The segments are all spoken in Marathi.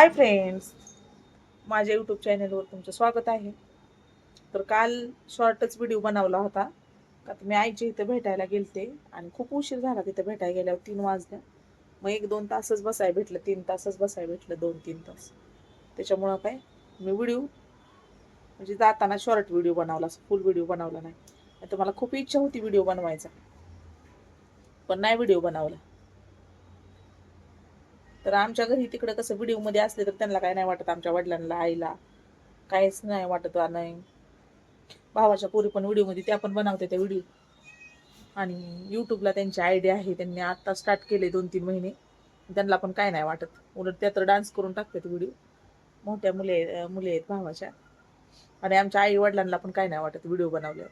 हाय फ्रेंड्स माझ्या यूट्यूब चॅनलवर तुमचं स्वागत आहे. तर काल शॉर्टच व्हिडिओ बनवला होता. का तर मी आईच्या इथं भेटायला गेलते आणि खूप उशीर झाला तिथं भेटायला गेल्यावर तीन वाजल्या मग एक दोन तासच बसाय भेटलं तीन तासच बसाय भेटलं दोन तीन तास. त्याच्यामुळं काय मी व्हिडिओ म्हणजे जाताना शॉर्ट व्हिडिओ बनवला फुल व्हिडिओ बनवला नाही. नाही तर मला खूप इच्छा होती व्हिडिओ बनवायचा. पण नाही व्हिडिओ बनवला. तर आमच्या घरी तिकडं कसं व्हिडिओमध्ये असले तर त्यांना काय नाही वाटत आमच्या वडिलांना आईला. काहीच नाही वाटत नाही. भावाच्या पोरी पण व्हिडिओमध्ये त्या पण बनवते त्या व्हिडिओ. आणि यूट्यूबला त्यांची आयडिया आहे त्यांनी आत्ता स्टार्ट केले दोन तीन महिने. त्यांना पण काय नाही वाटत. उलट त्या तर डान्स करून टाकतात व्हिडिओ. मोठ्या मुले मुले आहेत भावाच्या. आणि आमच्या आई वडिलांना पण काय नाही वाटत व्हिडिओ बनवल्यावर.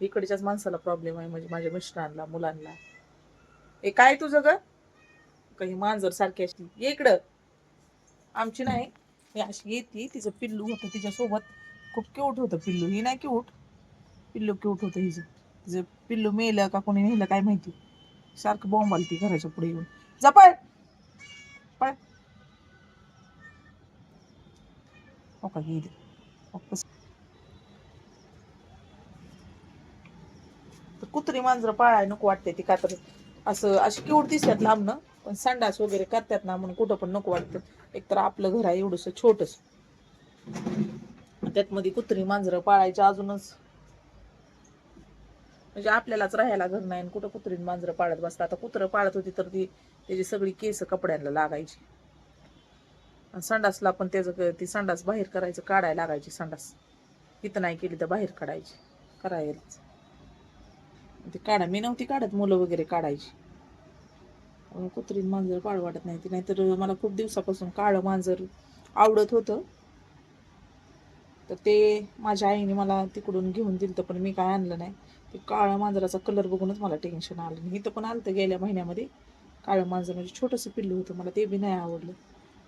इकडच्याच माणसाला प्रॉब्लेम आहे म्हणजे माझ्या मिस्टरांना मुलांना. ए काय तुझं ग? काही मांजर सारखी अशी. ये इकडं. आमची नाही. ही अशी येते. तिचं पिल्लू होतं तिच्यासोबत. खूप क्यूट होतं पिल्लू. ही नाही क्यूट पिल्लू क्यूट होतं हिचं. तिचं पिल्लू मेलं का कोणी नेलं काय माहिती. सारखं बॉम्ब आली ती घराच्या पुढे येऊन. जा पळ. पळ. हो का तर कुत्री मांजरं पाळाय नको वाटते ती का तर असं अशी क्यूट दिसतात लांबनं. पण संडास वगैरे करतात ना म्हणून कुठं पण नको वाटतं. एकतर आपलं घर आहे एवढंसं छोटस. त्यात मध्ये कुत्री मांजरं पाळायची अजूनच. म्हणजे आपल्यालाच राहायला घर नाही आणि कुठं कुत्री मांजरं पाळत बसतात आता कुत्रं पाळत होती तर ती त्याची सगळी केस कपड्यांना लागायची. आणि संडासला पण त्याचं ती संडास बाहेर करायचं काढायला लागायची संडास. इथं नाही केली तर बाहेर काढायची. करायला ती काढा मी नव्हती काढत मुलं वगैरे काढायची. कुत्रीत मांजर पाळ वाटत नाही. ती नाहीतर मला खूप दिवसापासून काळं मांजर आवडत होतं. तर ते माझ्या आईने मला तिकडून घेऊन दिलं तर पण मी काय आणलं नाही. ते काळं मांजराचा कलर बघूनच मला टेन्शन आलं नाही. इथं पण आलं तर गेल्या महिन्यामध्ये. काळं मांजर म्हणजे छोटंसं पिल्लू होतं. मला ते बी नाही आवडलं.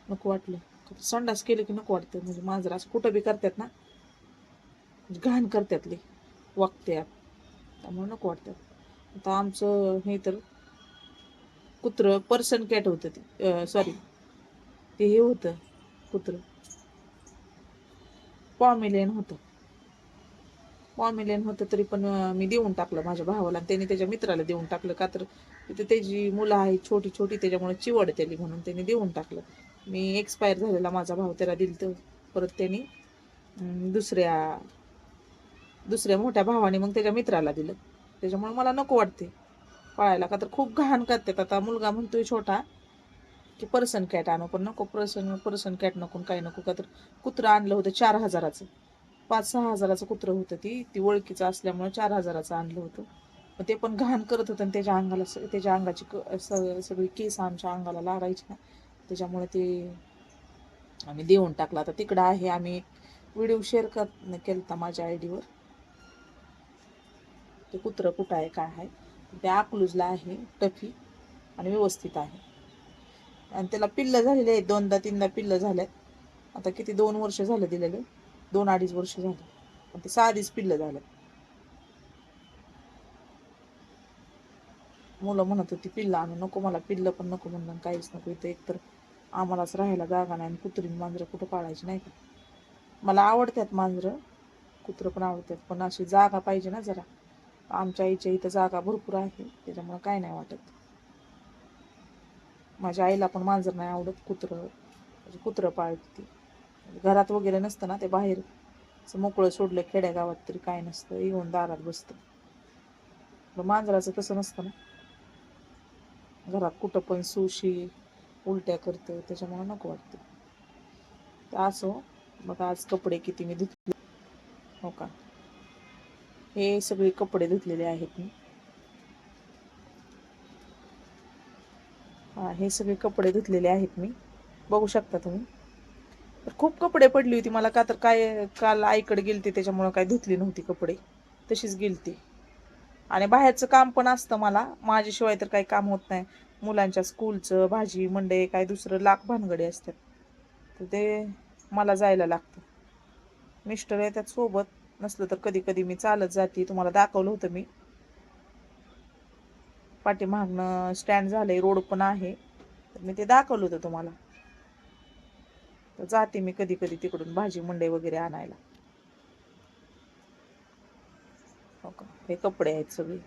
नको वाटलं. संडास केलं की नको वाटतं. म्हणजे मांजर असं कुठं बी करतात ना म्हणजे घाण करतात लई. वागत्यात. त्यामुळे नको वाटतात आता आमचं हे तर कुत्रं पर्सन कॅट होतं ते. सॉरी ते हे होतं कुत्रं. पॉमिलियन होतं. पॉमिलियन होतं तरी पण मी देऊन टाकलं माझ्या भावाला आणि त्याने त्याच्या मित्राला देऊन टाकलं. का तर तिथे त्याची मुलं आहेत छोटी छोटी त्याच्यामुळे चिवड त्याली म्हणून त्याने देऊन टाकलं. मी एक्सपायर झालेला माझा भाव त्याला दिलं तर परत त्याने दुसऱ्या दुसऱ्या मोठ्या भावाने मग त्याच्या मित्राला दिलं. त्याच्यामुळे मला नको वाटते पळायला. का तर खूप घाण करतात. आता मुलगा म्हणतोय छोटा की पर्सन कॅट आणू पण नको पर्सन पर्सन कॅट नको काय नको. का तर कुत्रं आणलं होतं चार हजाराचं. पाच सहा हजाराचं कुत्रं होतं ती. ती ओळखीचं असल्यामुळे चार हजाराचं आणलं होतं. मग ते पण घाण करत होतं आणि त्याच्या अंगाला स- त्याच्या अंगाची क- सगळी केस आमच्या अंगाला लागायची ना. त्याच्यामुळे ते आम्ही देऊन टाकलं. आता तिकडं आहे. आम्ही व्हिडिओ शेअर कर होता माझ्या आय डीवर ते कुत्रं कुठं आहे काय आहे? त्या अकलूजला आहे टफी आणि व्यवस्थित आहे. आणि त्याला पिल्लं झालेले आहेत दोनदा तीनदा पिल्लं झाल्यात आता किती दोन वर्ष झालं दिलेले. दोन अडीच वर्ष झालं. पण ते साधीच पिल्लं झालं मुलं म्हणत होती पिल्लं आणू नको मला पिल्लं पण नको म्हणलं काहीच नको. इथं एकतर आम्हालाच राहायला जागा नाही आणि कुत्रीन मांजरं कुठं पाळायची नाही का? मला आवडतात मांजरं कुत्रं पण आवडतात पण अशी जागा पाहिजे ना जरा. आमच्या आईच्या इथं जागा भरपूर आहे त्याच्यामुळं काय नाही वाटत. माझ्या आईला पण मांजर नाही आवडत कुत्रं म्हणजे कुत्रं पाळते. घरात वगैरे नसतं ना ते बाहेर. असं मोकळं सोडलं खेड्यागावात तरी काय नसतं येऊन दारात बसतं. मांजराचं तसं नसतं ना. घरात कुठं पण सुशी उलट्या करतं त्याच्यामुळं नको वाटतं. तर असो हो. मग आज कपडे किती मी धुतले. हो का? हे सगळे कपडे धुतलेले आहेत. मी हा हे सगळे कपडे धुतलेले आहेत मी. बघू शकता तुम्ही. तर खूप कपडे पडली होती मला का तर काय काल आईकडे गेलते त्याच्यामुळं काय धुतली नव्हती कपडे. तशीच गेलती. आणि बाहेरचं काम पण असतं मला. माझ्याशिवाय तर काही काम होत नाही. मुलांच्या स्कूलचं भाजी मंडई काय दुसरं लाख भानगडे असतात. तर ते मला जायला लागतं. मिस्टर येतात सोबत. नसलं तर कधी कधी मी चालत जाते. तुम्हाला दाखवलं होतं मी. पाठीमागनं स्टँड झालंय रोड पण आहे. तर मी ते दाखवलं होतं तुम्हाला. तर जाते मी कधी कधी तिकडून भाजी मंडई वगैरे आणायला. हो का? हे कपडे आहेत सगळे.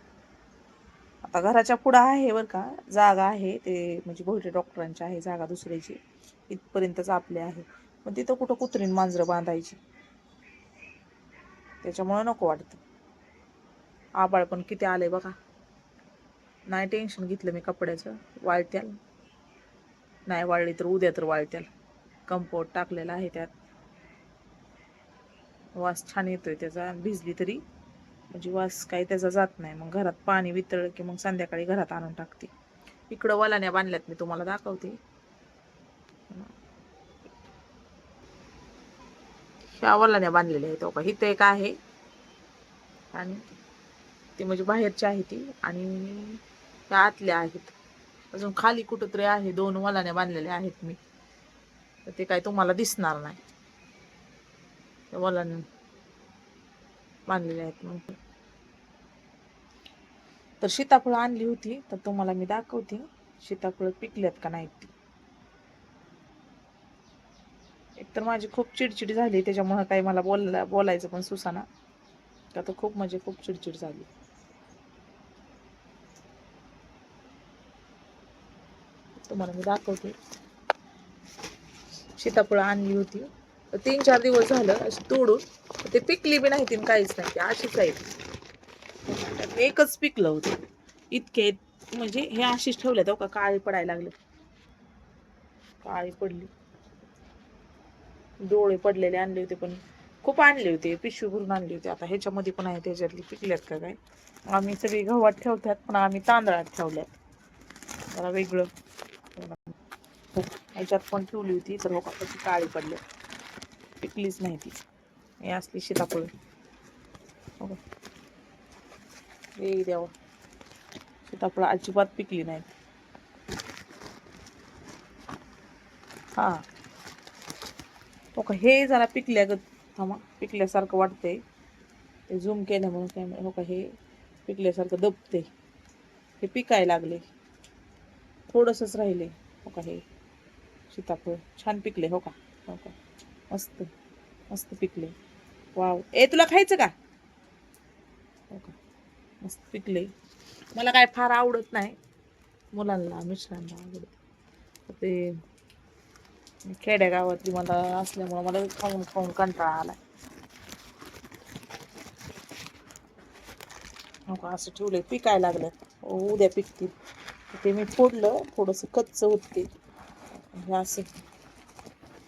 आता घराच्या पुढं आहे बरं का. जागा आहे ते म्हणजे बहुतेक डॉक्टरांची आहे जागा दुसऱ्याची. इथपर्यंतच आपले आहे. पण तिथं कुठं कुत्रीन मांजरं बांधायची. त्याच्यामुळं नको वाटतं. आबाळ पण किती आलंय बघा. नाही टेन्शन घेतलं मी कपड्याचं वाळत्याल. नाही वाळली तर उद्या तर वाळत्याल. कंपोट टाकलेला आहे त्यात. वास छान येतोय त्याचा भिजली तरी. म्हणजे वास काही त्याचा जात नाही. मग घरात पाणी वितळलं की मग संध्याकाळी घरात आणून टाकते. इकडं वलाण्या बांधल्यात मी तुम्हाला दाखवते. ह्या वलाण्या बांधलेल्या आहेत हो का इथं एक आहे. आणि ती म्हणजे बाहेरची आहे ती. आणि त्या आतल्या आहेत. अजून खाली कुठंतरी आहे. दोन वलाण्या बांधलेल्या आहेत मी. तर ते काय तुम्हाला दिसणार नाही. त्या वलाने बांधलेले आहेत मग तर सीताफळं आणली होती. तर तुम्हाला मी दाखवते. सीताफळं पिकल्यात का नाहीत ती? तर माझी खूप चिडचिड झाली. त्याच्यामुळं काही मला बोलला बोलायचं पण सुसाना. का तर खूप म्हणजे खूप चिडचिड झाली. तुम्हाला मी दाखवते. सीताफळं आणली होती. तर तीन चार दिवस झालं अशी तोडून. ते पिकली बी नाही ती काहीच नाही. अशीच आहे एकच पिकलं होतं. इतके म्हणजे हे अशीच ठेवलं हो का? काळी पडायला लागले. काळी पडली. डोळे पडलेले आणले होते पण खूप आणले होते पिशवी भरून आणले होते. आता ह्याच्यामध्ये पण आहे त्याच्यातली पिकल्यात का काय? आम्ही सगळी गव्हात ठेवतात पण आम्ही तांदळात ठेवल्यात. जरा वेगळं. ह्याच्यात पण ठेवली होती तर हो का कशी काळी पडली. पिकलीच नाही ती. हे असली सीताफळ. हो. का हे द्यावं सीताफळ अजिबात पिकली नाहीत हा. हो का हे जरा पिकल्यागत थांबा पिकल्यासारखं वाटतंय. ते झूम केल्यामुळे काय हो का हे पिकल्यासारखं दबते हे पिकायला लागले थोडंसंच राहिले हो का हे सीताफळ छान पिकले हो का? हो का? मस्त मस्त पिकले वाव. ए तुला खायचं का? हो का? मस्त पिकले मला काय फार आवडत नाही. मुलांना मिश्रांना आवडत. ते खेड्यागावातली मला असल्यामुळं मला खाऊन खाऊन कंटाळा आला हो का असं ठेवलंय पिकायला लागलं हो, उद्या पिकतील. ते मी फोडलं थोडंसं कच्च होते. हे असं.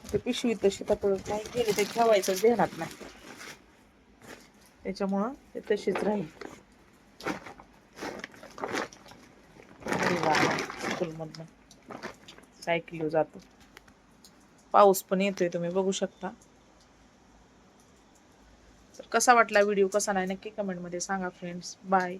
ते पिशवी तशी तर काय केले ते ठेवायचं देणार नाही. त्याच्यामुळं ते तशीच राहील. स्कूलमधनं सायकलीवर जातो. पाऊस पण येतोय तुम्ही बघू शकता. तर कसा वाटला व्हिडिओ? कसा नाही? नक्की कमेंटमध्ये सांगा फ्रेंड्स बाय